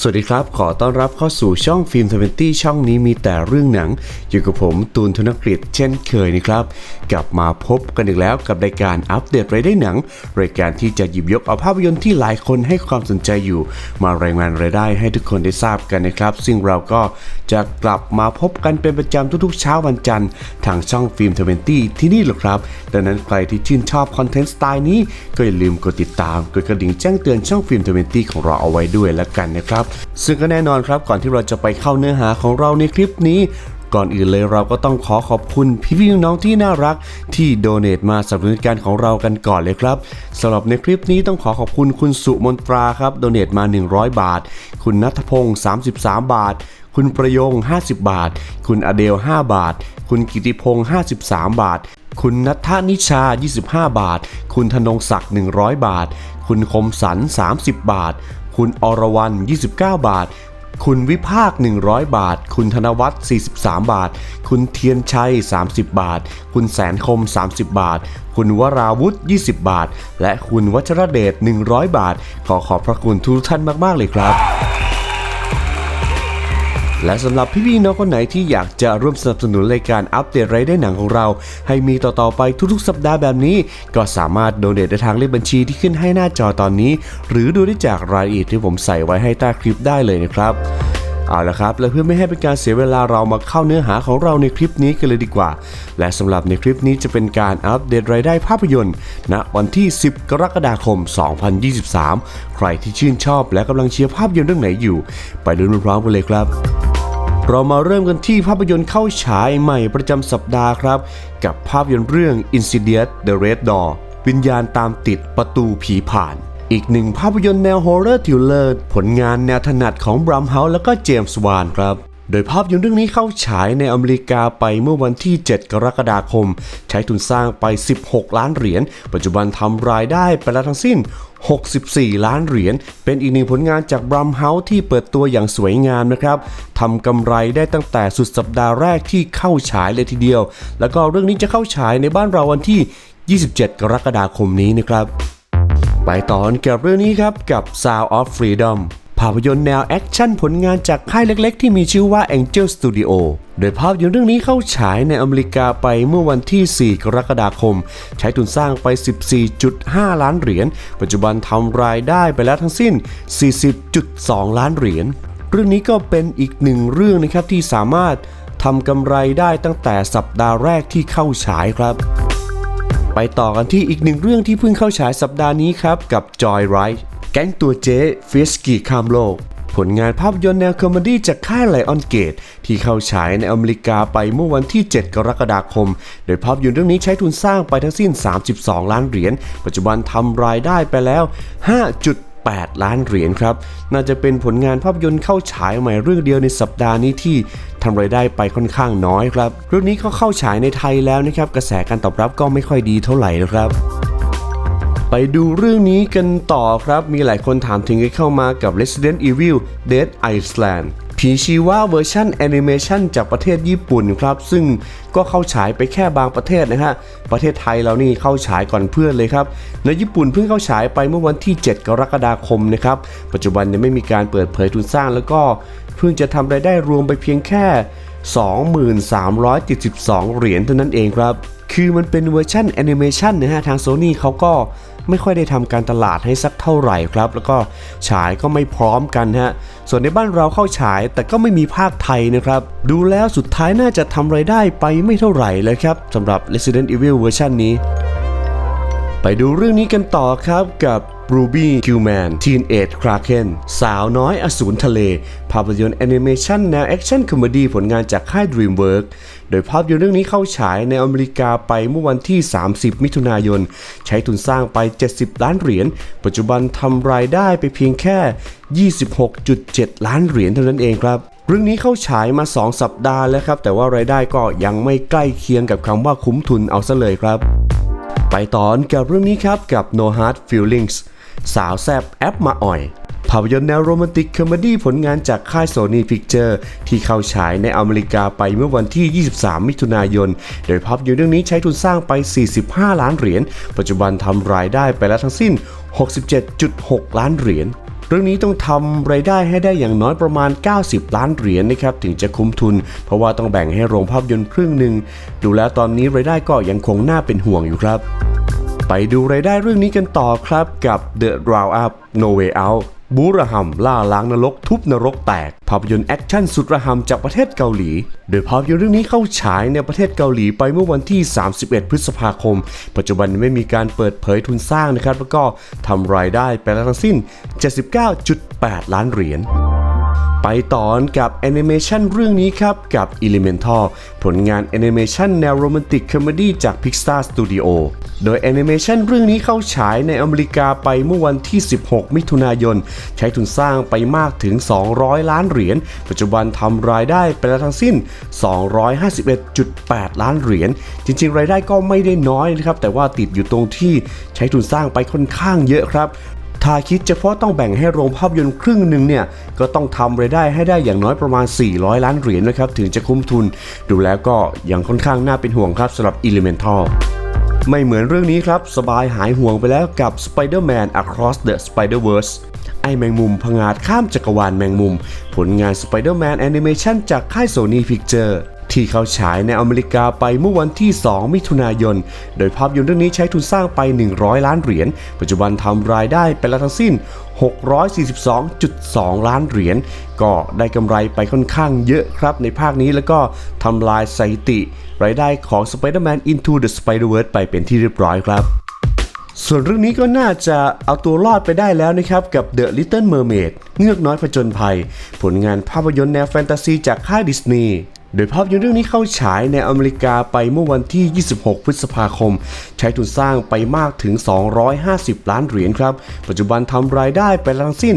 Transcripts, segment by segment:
สวัสดีครับ ขอต้อนรับเข้าสู่ช่องฟิล์มทเวนตี้ช่องนี้มีแต่เรื่องหนัง อยู่กับผมตูนธนกฤษเช่นเคยนะครับ กลับมาพบกันอีกแล้วกับรายการอัปเดตรายได้หนัง รายการที่จะหยิบยกเอาภาพยนตร์ที่หลายคนให้ความสนใจอยู่ มารายงานรายได้ให้ทุกคนได้ทราบกันนะครับ ซึ่งเราก็จะกลับมาพบกันเป็นประจำทุกๆ เช้าวันจันทร์ทางช่องฟิล์มทเวนตี้ที่นี่หละครับดังนั้นใครที่ชื่นชอบคอนเทนต์สไตล์นี้ก็อย่าลืมกดติดตามกดกระดิ่งแจ้งเตือนช่องฟิล์มทเวนตี้ของเราเอาไว้ด้วยแล้วกันนะครับซึ่งก็แน่นอนครับก่อนที่เราจะไปเข้าเนื้อหาของเราในคลิปนี้ก่อนอื่นเลยเราก็ต้องขอขอบคุณพี่พี่น้องที่น่ารักที่โดเน a มาสนับสนุนการของเรากันก่อนเลยครับสำหรับในคลิปนี้ต้องขอขอบคุณคุณสุมนตราครับโดเน a มา 100 บาท คุณนัทพงศ์33 บาท คุณประยง 50 บาท คุณอเดล 5 บาท คุณกิติพงศ์53 บาท คุณนัทนิชา 25 บาท คุณธนงศักดิ์ 100 บาท คุณคมสัน 30 บาท คุณอรวรรณ29 บาท คุณวิภาค 100 บาท คุณธนวัฒน์43 บาท คุณเทียนชัย 30 บาท คุณแสนคม 30 บาท คุณวราวุธ 20 บาท และคุณวัชรเดช 100 บาท ขอขอบพระคุณทุกท่านมาก ๆ เลยครับ และสำหรับพี่ๆน้องคนไหนที่อยากจะร่วมสนับสนุนรายการอัปเดตรายได้หนังของเรา ให้มีต่อๆไปทุกๆ สัปดาห์แบบนี้ ก็สามารถโดเนทได้ทางเลขบัญชีที่ขึ้นให้หน้าจอตอนนี้ หรือดูได้จากรายละเอียดที่ผมใส่ไว้ให้ใต้คลิปได้เลยนะครับ เอาละครับ และเพื่อไม่ให้เป็นการเสียเวลาเรามาเข้าเนื้อหาของเราในคลิปนี้กันเลยดีกว่า และสำหรับในคลิปนี้จะเป็นการอัปเดตรายได้ภาพยนตร์ณวันที่ 10 กรกฎาคม 2023 ใครที่ชื่นชอบและกำลังเชียร์ภาพยนตร์เรื่องไหนอยู่ ไปดูพร้อมกันเลยครับเรามาเริ่มกันที่ภาพยนตร์เข้าฉายใหม่ประจำสัปดาห์ครับ กับภาพยนตร์เรื่อง Insidious The Red Door วิญญาณตามติดประตูผีผ่าน อีกหนึ่งภาพยนตร์แนวฮอร์เรอร์ทิลเลอร์ผลงานแนวถนัดของบรัมเฮาส์และก็เจมส์วานครับ โดยภาพยนตร์เรื่องนี้เข้าฉายในอเมริกาไปเมื่อวันที่ 7 กรกฎาคม ใช้ทุนสร้างไป 16 ล้านเหรียญ ปัจจุบันทำรายได้ไปแล้วทั้งสิ้น 64 ล้านเหรียญ เป็นอีกหนึ่งผลงานจากบรัมเฮาส์ที่เปิดตัวอย่างสวยงามนะครับทำกำไรได้ตั้งแต่สุดสัปดาห์แรกที่เข้าฉายเลยทีเดียว แล้วก็เรื่องนี้จะเข้าฉายในบ้านเราวันที่ 27 กรกฎาคมนี้นะครับ ไปต่อกับเรื่องนี้ครับกับ Sound of Freedom ภาพยนตร์แนวแอคชั่นผลงานจากค่ายเล็กๆ ที่มีชื่อว่า Angel Studio โดยภาพยนตร์เรื่องนี้เข้าฉายในอเมริกาไปเมื่อวันที่ 4 กรกฎาคม ใช้ทุนสร้างไป 14.5 ล้านเหรียญ ปัจจุบันทำรายได้ไปแล้วทั้งสิ้น 40.2 ล้านเหรียญ เรื่องนี้ก็เป็นอีกหนึ่งเรื่องนะครับที่สามารถทำกำไรได้ตั้งแต่สัปดาห์แรกที่เข้าฉายครับ ไปต่อกันที่อีกหนึ่งเรื่องที่เพิ่งเข้าฉายสัปดาห์นี้ครับ กับ Joy Ride แก๊งตัวเจ๊ฟิสกี้ข้ามโลก ผลงานภาพยนตร์แนวคอมเมดี้จากค่ายไลออนเกต ที่เข้าฉายในอเมริกาไปเมื่อวันที่ 7 กรกฎาคม โดยภาพยนตร์เรื่องนี้ใช้ทุนสร้างไปทั้งสิ้น 32 ล้านเหรียญ ปัจจุบันทำรายได้ไปแล้ว 5.8 ล้านเหรียญครับ น่าจะเป็นผลงานภาพยนตร์เข้าฉายใหม่เรื่องเดียวในสัปดาห์นี้ที่ ทำรายได้ไปค่อนข้างน้อยครับเรื่องนี้เขาเข้าฉายในไทยแล้วนะครับกระแสการตอบรับก็ไม่ค่อยดีเท่าไหร่นะครับไปดูเรื่องนี้กันต่อครับ มีหลายคนถามถึงกันเข้ามากับ Resident Evil Dead Island ผีชีวะเวอร์ชันแอนิเมชันจากประเทศญี่ปุ่นครับ ซึ่งก็เข้าฉายไปแค่บางประเทศนะฮะ ประเทศไทยเรานี่เข้าฉายก่อนเพื่อนเลยครับ ในญี่ปุ่นเพิ่งเข้าฉายไปเมื่อวันที่ 7 กรกฎาคมนะครับ ปัจจุบันยังไม่มีการเปิดเผยทุนสร้างแล้วก็เพิ่งจะทำรายได้รวมไปเพียงแค่ 2372เหรียญเท่านั้นเองครับ คือมันเป็นเวอร์ชันแอนิเมชันนะฮะ ทางโซนี่เขาก็ไม่ค่อยได้ทำการตลาดให้สักเท่าไหร่ครับ แล้วก็ฉายก็ไม่พร้อมกันฮะ ส่วนในบ้านเราเข้าฉายแต่ก็ไม่มีภาคไทยนะครับ ดูแล้วสุดท้ายน่าจะทำไรายได้ไปไม่เท่าไหร่เลยครับสำหรับ Resident Evil เวอร์ชันนี้ ไปดูเรื่องนี้กันต่อครับกับ Ruby Gillman Teenage Kraken สาวน้อยอสูรทะเล ภาพยนตร์แอนิเมชันแนวแอคชั่นคอมเมดี้ผลงานจากค่าย DreamWorks โดยภาพยนตร์เรื่องนี้เข้าฉายในอเมริกาไปเมื่อวันที่ 30 มิถุนายน ใช้ทุนสร้างไป 70 ล้านเหรียญ ปัจจุบันทำรายได้ไปเพียงแค่ 26.7 ล้านเหรียญเท่านั้นเองครับเรื่องนี้เข้าฉายมา 2 สัปดาห์แล้วครับ แต่ว่ารายได้ก็ยังไม่ใกล้เคียงกับคำว่าคุ้มทุนเอาซะเลยครับ ไปต่อกับเรื่องนี้ครับกับ No Hard Feelings สาวแซบแอปมาอ่อยภาพยนตร์แนวโรแมนติกคอมเมดี้ผลงานจากค่ายโซนี่พิกเจอร์ที่เข้าฉายในอเมริกาไปเมื่อวันที่ 23 มิถุนายน โดยภาพยนตร์เรื่องนี้ใช้ทุนสร้างไป 45 ล้านเหรียญ ปัจจุบันทำรายได้ไปแล้วทั้งสิ้น 67.6 ล้านเหรียญ เรื่องนี้ต้องทำรายได้ให้ได้อย่างน้อยประมาณ 90 ล้านเหรียญนะครับถึงจะคุ้มทุน เพราะว่าต้องแบ่งให้โรงภาพยนตร์ครึ่งหนึ่งดูแล้วตอนนี้รายได้ก็ยังคงน่าเป็นห่วงอยู่ครับ ไปดูรายได้เรื่องนี้กันต่อครับกับ The Round Up No Way Out บูรหัมล่าล้างนรกทุบนรกแตก ภาพยนตร์แอคชั่นสุดระหำจากประเทศเกาหลี โดยภาพยนตร์เรื่องนี้เข้าฉายในประเทศเกาหลีไปเมื่อวันที่ 31 พฤษภาคม ปัจจุบันไม่มีการเปิดเผยทุนสร้างนะครับ แล้วก็ทำรายได้ไปแล้วทั้งสิ้น 79.8 ล้านเหรียญ ไปต่อกับแอนิเมชันเรื่องนี้ครับ กับ Elemental ผลงานแอนิเมชันแนวโรแมนติกคอมเมดี้จาก Pixar Studio โดยแอนิเมชันเรื่องนี้เข้าฉายในอเมริกาไปเมื่อวันที่ 16 มิถุนายน ใช้ทุนสร้างไปมากถึง 200 ล้านเหรียญ ปัจจุบันทำรายได้ไปแล้วทั้งสิ้น 251.8 ล้านเหรียญ จริง ๆ รายได้ก็ไม่ได้น้อยนะครับ แต่ว่าติดอยู่ตรงที่ใช้ทุนสร้างไปค่อนข้างเยอะครับ ถ้าคิดเฉพาะต้องแบ่งให้โรงภาพยนตร์ครึ่งหนึ่งเนี่ย ก็ต้องทำรายได้ให้ได้อย่างน้อยประมาณ 400 ล้านเหรียญนะครับ ถึงจะคุ้มทุน ดูแล้วก็ยังค่อนข้างน่าเป็นห่วงครับสำหรับ Elemental ไม่เหมือนเรื่องนี้ครับ สบายหายห่วงไปแล้วกับ Spider-Man Across the Spider-Verse ไอแมงมุมพงาดข้ามจักรวาลแมงมุม ผลงาน Spider-Man Animation จากค่าย Sony Picture ที่เขาฉายในอเมริกาไปเมื่อวันที่ 2 มิถุนายน โดยภาพยนตร์เรื่องนี้ใช้ทุนสร้างไป 100 ล้านเหรียญ ปัจจุบันทำรายได้ไปแล้วทั้งสิ้น 642.2 ล้านเหรียญ ก็ได้กำไรไปค่อนข้างเยอะครับในภาคนี้แล้วก็ทำลายสถิติ รายได้ของ Spider-Man Into the Spider-Verse ไปเป็นที่เรียบร้อยครับส่วนเรื่องนี้ก็น่าจะเอาตัวรอดไปได้แล้วนะครับ กับ The Little Mermaid เงือกน้อยผจญภัย ผลงานภาพยนตร์แนวแฟนตาซีจากค่ายดิสนีย์ โดยภาพยนตร์เรื่องนี้เข้าฉายในอเมริกาไปเมื่อวันที่ 26 พฤษภาคม ใช้ทุนสร้างไปมากถึง 250 ล้านเหรียญครับ ปัจจุบันทำรายได้ไปทั้งสิ้น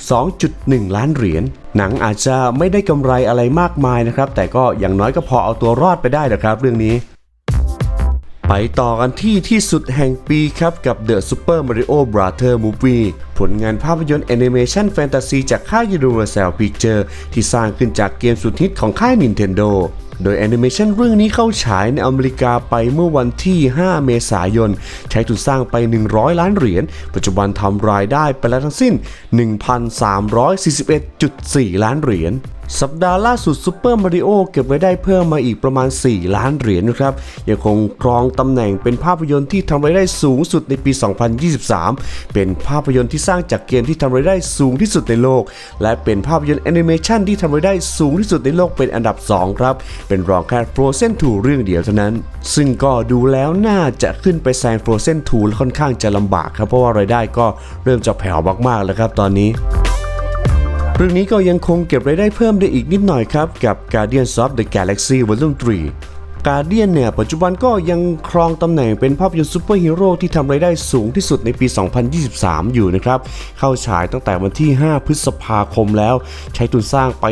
542.1 ล้านเหรียญหนังอาจจะไม่ได้กำไรอะไรมากมายนะครับ แต่ก็อย่างน้อยก็พอเอาตัวรอดไปได้นะครับ เรื่องนี้ไปต่อกันที่ที่สุดแห่งปีครับกับ The Super Mario Brother Movie ผลงานภาพยนตร์แอนิเมชันแฟนตาซีจากค่าย Universal Pictures ที่สร้างขึ้นจากเกมสุดฮิตของค่าย Nintendo โดยแอนิเมชันเรื่องนี้เข้าฉายในอเมริกาไปเมื่อวันที่ 5 เมษายน ใช้ทุนสร้างไป 100 ล้านเหรียญ ปัจจุบันทำรายได้ไปแล้วทั้งสิ้น 1,341.4 ล้านเหรียญสัปดาห์ล่าสุดซูเปอร์มาริโอเก็บไว้ได้เพิ่มมาอีกประมาณ 4 ล้านเหรียญนะครับ ยังคงครองตำแหน่งเป็นภาพยนตร์ที่ทำรายได้สูงสุดในปี 2023 เป็นภาพยนตร์ที่สร้างจากเกมที่ทำรายได้สูงที่สุดในโลก และเป็นภาพยนตร์แอนิเมชันที่ทำรายได้สูงที่สุดในโลกเป็นอันดับ 2 ครับ เป็นรองแค่ Frozen 2 เรื่องเดียวเท่านั้น ซึ่งก็ดูแล้วน่าจะขึ้นไปแซง Frozen 2และค่อนข้างจะลำบากครับ เพราะว่ารายได้ก็เริ่มจะแผ่วมากๆแล้วครับตอนนี้เรื่องนี้ก็ยังคงเก็บรายได้เพิ่มได้อีกนิดหน่อยครับ กับ Guardians of the Galaxy Volume 3 การเดียนเนี่ยปัจจุบันก็ยังครองตำแหน่งเป็นภาพยนตร์ซูเปอร์ฮีโร่ที่ทำรายได้สูงที่สุดในปี 2023 อยู่นะครับ เข้าฉายตั้งแต่วันที่ 5 พฤษภาคมแล้ว ใช้ทุนสร้างไป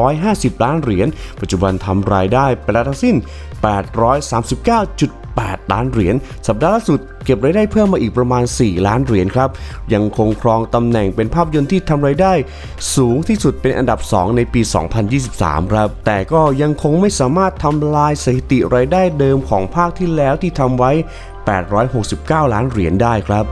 250 ล้านเหรียญ ปัจจุบันทำรายได้ไปแล้วทั้งสิ้น 839 8 ล้านเหรียญ สัปดาห์ล่าสุดเก็บรายได้เพิ่มมาอีกประมาณ 4 ล้านเหรียญครับ ยังคงครองตำแหน่งเป็นภาพยนตร์ที่ทำรายได้ สูงที่สุดเป็นอันดับ 2 ในปี 2023 ครับ แต่ก็ยังคงไม่สามารถทำลายสถิติรายได้เดิมของภาคที่แล้วที่ทำไว้ 869 ล้านเหรียญได้ครับ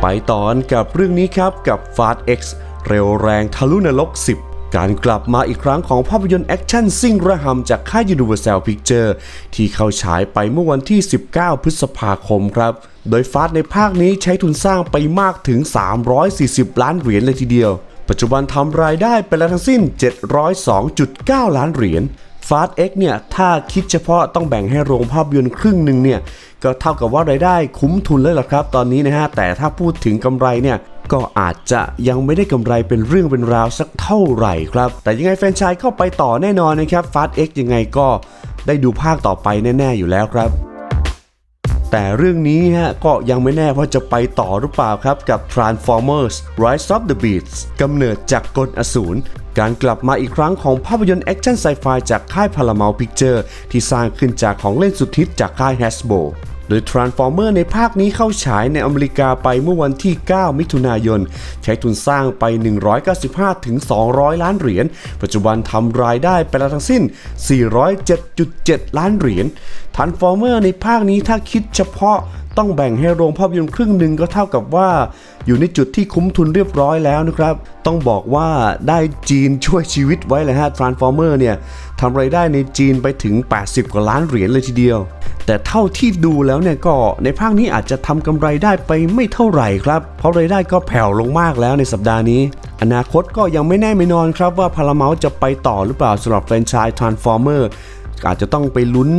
ไปต่อกันกับเรื่องนี้ครับกับ Fast X เร็วแรงทะลุนรก 10 การกลับมาอีกครั้งของภาพยนตร์แอคชั่นซิ่งระหำจากค่าย Universal Picture ที่เข้าฉายไปเมื่อวันที่ 19 พฤษภาคมครับ โดยฟาสในภาคนี้ใช้ทุนสร้างไปมากถึง 340 ล้านเหรียญเลยทีเดียว ปัจจุบันทำรายได้ไปแล้วทั้งสิ้น 702.9 ล้านเหรียญ ฟาสเอ็กเนี่ยถ้าคิดเฉพาะต้องแบ่งให้โรงภาพยนตร์ครึ่งหนึ่งเนี่ยก็เท่ากับว่ารายได้คุ้มทุนเลยล่ะครับตอนนี้นะฮะแต่ถ้าพูดถึงกำไรเนี่ยก็อาจจะยังไม่ได้กำไรเป็นเรื่องเป็นราวสักเท่าไหร่ครับ แต่ยังไงแฟนชายเข้าไปต่อแน่นอนนะครับฟาสเอ็กยังไงก็ได้ดูภาคต่อไปแน่ ๆ อยู่แล้วครับ แต่เรื่องนี้ฮะก็ยังไม่แน่ว่าจะไปต่อหรือเปล่าครับกับ Transformers Rise of the Beasts กำเนิดจากกลอสูรการกลับมาอีกครั้งของภาพยนตร์แอคชั่นไซไฟจากค่ายพาราเมลพิกเจอร์ที่สร้างขึ้นจากของเล่นสุดฮิตจากค่าย Hasbro โดย Transformer ในภาคนี้เข้าฉายในอเมริกาไปเมื่อวันที่ 9 มิถุนายน ใช้ทุนสร้างไป 195ถึง200 ล้านเหรียญ ปัจจุบันทำรายได้ไปแล้วทั้งสิ้น 407.7 ล้านเหรียญ Transformer ในภาคนี้ถ้าคิดเฉพาะต้องแบ่งให้โรงภาพยนตร์ครึ่งหนึ่งก็เท่ากับว่า อยู่ในจุดที่คุ้มทุนเรียบร้อยแล้วนะครับ ต้องบอกว่าได้จีนช่วยชีวิตไว้เลยฮะ Transformer เนี่ย ทำไรายได้ในจีนไปถึง 80 กว่าล้านเหรียญเลยทีเดียว แต่เท่าที่ดูแล้วเนี่ยก็ในภาคนี้อาจจะทำกำไรได้ไปไม่เท่าไหร่ครับ เพราะรายได้ก็แผ่วลงมากแล้วในสัปดาห์นี้ อนาคตก็ยังไม่แน่ไม่นอนครับว่าพาราเมลจะไปต่อหรือเปล่าสำหรับแฟรนไชส์ Transformer อาจจะต้องไปลุ้น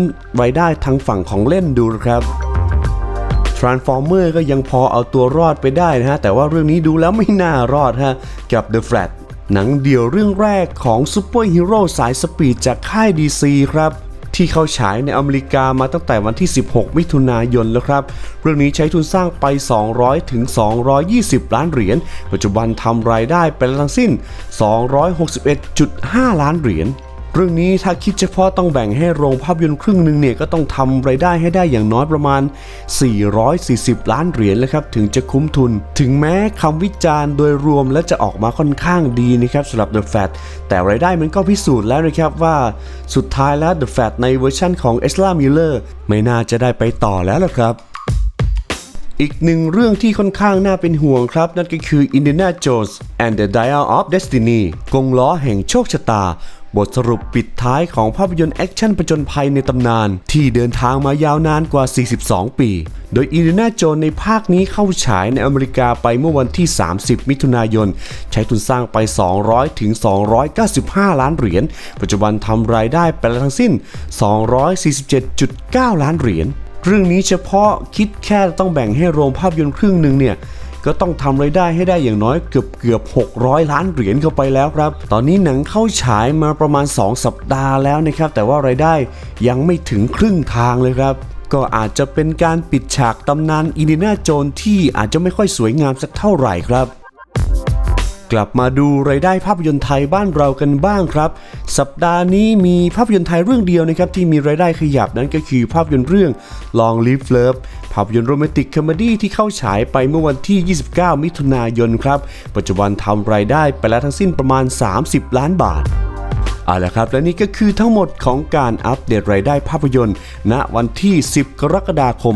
รายได้ทางฝั่งของเล่นดูครับ Transformer ก็ยังพอเอาตัวรอดไปได้นะฮะ แต่ว่าเรื่องนี้ดูแล้วไม่น่ารอดฮะ กับ The Flash หนังเดี่ยวเรื่องแรกของซูเปอร์ฮีโร่สายสปีดจากค่าย DC ครับ ที่เข้าฉายในอเมริกามาตั้งแต่วันที่ 16 มิถุนายนแล้วครับ เรื่องนี้ใช้ทุนสร้างไป 200 ถึง 220 ล้านเหรียญ ปัจจุบันทำรายได้ไปแล้วทั้งสิ้น 261.5 ล้านเหรียญ เรื่องนี้ถ้าคิดเฉพาะต้องแบ่งให้โรงภาพยนตร์ครึ่งหนึ่งเนี่ยก็ต้องทำรายได้ให้ได้อย่างน้อยประมาณ 440 ล้านเหรียญเลยครับถึงจะคุ้มทุน ถึงแม้คำวิจารณ์โดยรวมและจะออกมาค่อนข้างดีนะครับสำหรับ The Fat แต่รายได้มันก็พิสูจน์แล้วนะครับว่าสุดท้ายแล้ว The Fat ในเวอร์ชั่นของ Ezra Miller ไม่น่าจะได้ไปต่อแล้วล่ะครับอีกหนึ่งเรื่องที่ค่อนข้างน่าเป็นห่วงครับ นั่นก็คือ Indiana Jones and the Dial of Destiny กงล้อแห่งโชคชะตา บทสรุปปิดท้ายของภาพยนตร์แอคชั่นผจญภัยในตำนาน ที่เดินทางมายาวนานกว่า 42 ปี โดย Indiana Jones ในภาคนี้เข้าฉายในอเมริกาไปเมื่อวันที่ 30 มิถุนายน ใช้ทุนสร้างไป 200 ถึง 295 ล้านเหรียญ ปัจจุบันทำรายได้ไปแล้วทั้งสิ้น 247.9 ล้านเหรียญ เรื่องนี้เฉพาะคิดแค่ต้องแบ่งให้โรงภาพยนตร์ครึ่งหนึ่งเนี่ย ก็ต้องทำรายได้ให้ได้อย่างน้อยเกือบเกือบ 600 ล้านเหรียญเข้าไปแล้วครับ ตอนนี้หนังเข้าฉายมาประมาณ 2 สัปดาห์แล้วนะครับ แต่ว่ารายได้ยังไม่ถึงครึ่งทางเลยครับก็อาจจะเป็นการปิดฉากตำนานอินเดียนาโจนที่อาจจะไม่ค่อยสวยงามสักเท่าไหร่ครับ กลับมาดูรายได้ภาพยนตร์ไทยบ้านเรากันบ้างครับ สัปดาห์นี้มีภาพยนตร์ไทยเรื่องเดียวนะครับที่มีรายได้ขยับนั่นก็คือภาพยนตร์เรื่อง Long Live Love ภาพยนตร์โรแมนติกคอมเมดี้ที่เข้าฉายไปเมื่อวันที่ 29 มิถุนายนครับ ปัจจุบันทำรายได้ไปแล้วทั้งสิ้นประมาณ 30 ล้านบาท เอาละครับและนี่ก็คือทั้งหมดของการอัปเดตรายได้ภาพยนตร์ณวันที่ 10 กรกฎาคม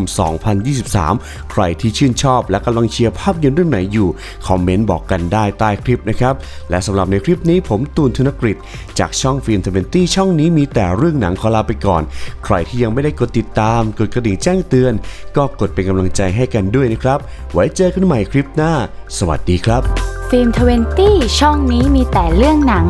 2023 ใครที่ชื่นชอบและกำลังเชียร์ภาพยนตร์เรื่องไหนอยู่ คอมเมนต์บอกกันได้ใต้คลิปนะครับ และสำหรับในคลิปนี้ผมตูนธนกฤษจากช่องฟิล์มทเวนตี้ช่องนี้มีแต่เรื่องหนังขอลาไปก่อน ใครที่ยังไม่ได้กดติดตาม กดกระดิ่งแจ้งเตือน ก็กดเป็นกำลังใจให้กันด้วยนะครับ ไว้เจอกันใหม่คลิปหน้า สวัสดีครับ ฟิล์มทเวนตี้ช่องนี้มีแต่เรื่องหนัง